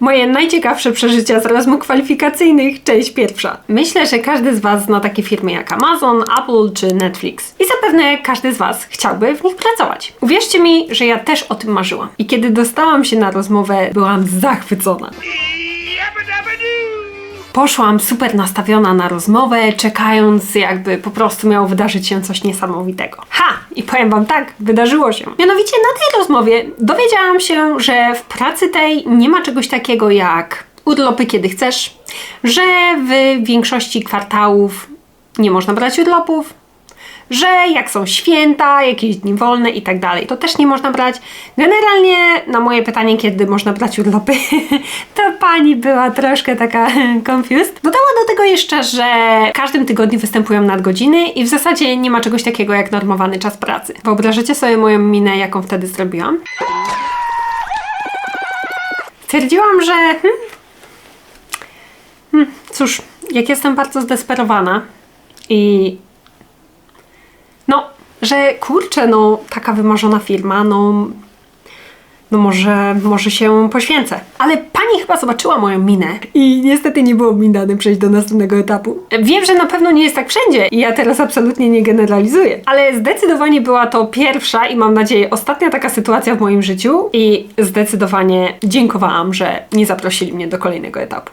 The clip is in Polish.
Moje najciekawsze przeżycia z rozmów kwalifikacyjnych, część pierwsza. Myślę, że każdy z Was zna takie firmy jak Amazon, Apple czy Netflix. I zapewne każdy z Was chciałby w nich pracować. Uwierzcie mi, że ja też o tym marzyłam. I kiedy dostałam się na rozmowę, byłam zachwycona. Poszłam super nastawiona na rozmowę, czekając jakby po prostu miało wydarzyć się coś niesamowitego. Ha! I powiem wam tak, wydarzyło się. Mianowicie na tej rozmowie dowiedziałam się, że w pracy tej nie ma czegoś takiego jak urlopy kiedy chcesz, że w większości kwartałów nie można brać urlopów, że jak są święta, jakieś dni wolne i tak dalej, to też nie można brać. Generalnie na moje pytanie, kiedy można brać urlopy, to pani była troszkę taka confused. Dodała do tego jeszcze, że w każdym tygodniu występują nadgodziny i w zasadzie nie ma czegoś takiego jak normowany czas pracy. Wyobrażacie sobie moją minę, jaką wtedy zrobiłam? Stwierdziłam, że hmm, hmm, cóż, jak jestem bardzo zdesperowana i no, że kurczę, no taka wymarzona firma, no no może, może się poświęcę. Ale pani chyba zobaczyła moją minę i niestety nie było mi dane przejść do następnego etapu. Wiem, że na pewno nie jest tak wszędzie i ja teraz absolutnie nie generalizuję, ale zdecydowanie była to pierwsza i mam nadzieję ostatnia taka sytuacja w moim życiu i zdecydowanie dziękowałam, że nie zaprosili mnie do kolejnego etapu.